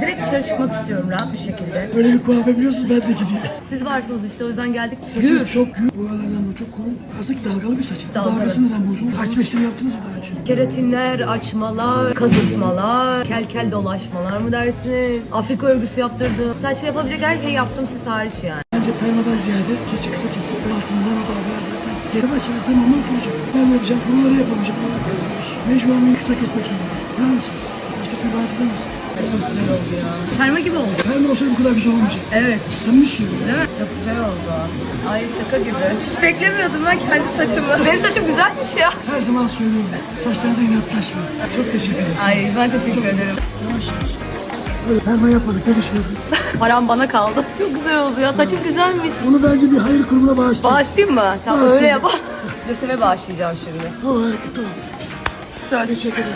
Direkt dışarı çıkmak istiyorum rahat bir şekilde. Böyle bir kuaför biliyorsunuz ben de gideyim. Siz varsınız işte o yüzden geldik. Saçı Gür. çok gür. Bu aralardan da çok kuru. Aslında ki dalgalı bir saçı. Dalgalı. Dalgası neden bozuldu? Açma işlemi yaptınız mı daha önce? Keratinler, açmalar, kazıtmalar, kel kel dolaşmalar mı dersiniz? Afrika örgüsü yaptırdım. Saçla yapabilecek her şeyi yaptım siz hariç yani. Bence permadan ziyade keçi kısa kesip altından o dalgalar zaten. Geri başına zamanla kuracak. Ben yapacağım, kuruları yapamayacağım. Mecburen kısa kesmek zorunda. Ne mısınız? Başka bir vaat eder misiniz? Çok güzel oldu ya. Perma gibi oldu. Perma olsaydı bu kadar güzel olmayacak. Evet. Samimi söylüyorum. Değil mi? Çok güzel oldu. Ay şaka gibi. Beklemiyordum ben kendi saçımı. Benim saçım güzelmiş ya. Her zaman söylüyorum. Saçlarınıza inatlaşmayın. Çok teşekkür ederim. Ay ben teşekkür ederim. Yavaş yavaş. Böyle perma yapmadık. Ne düşünüyorsunuz? Param bana kaldı. Çok güzel oldu ya. Saçım güzelmiş. Bunu bence bir hayır kurumuna bağışlayın. Bağışlayayım mı? Tamam Bağışlayın. öyle yap. Löseme bağışlayacağım şimdi. O harika tamam. Söz. Teşekkür ederim.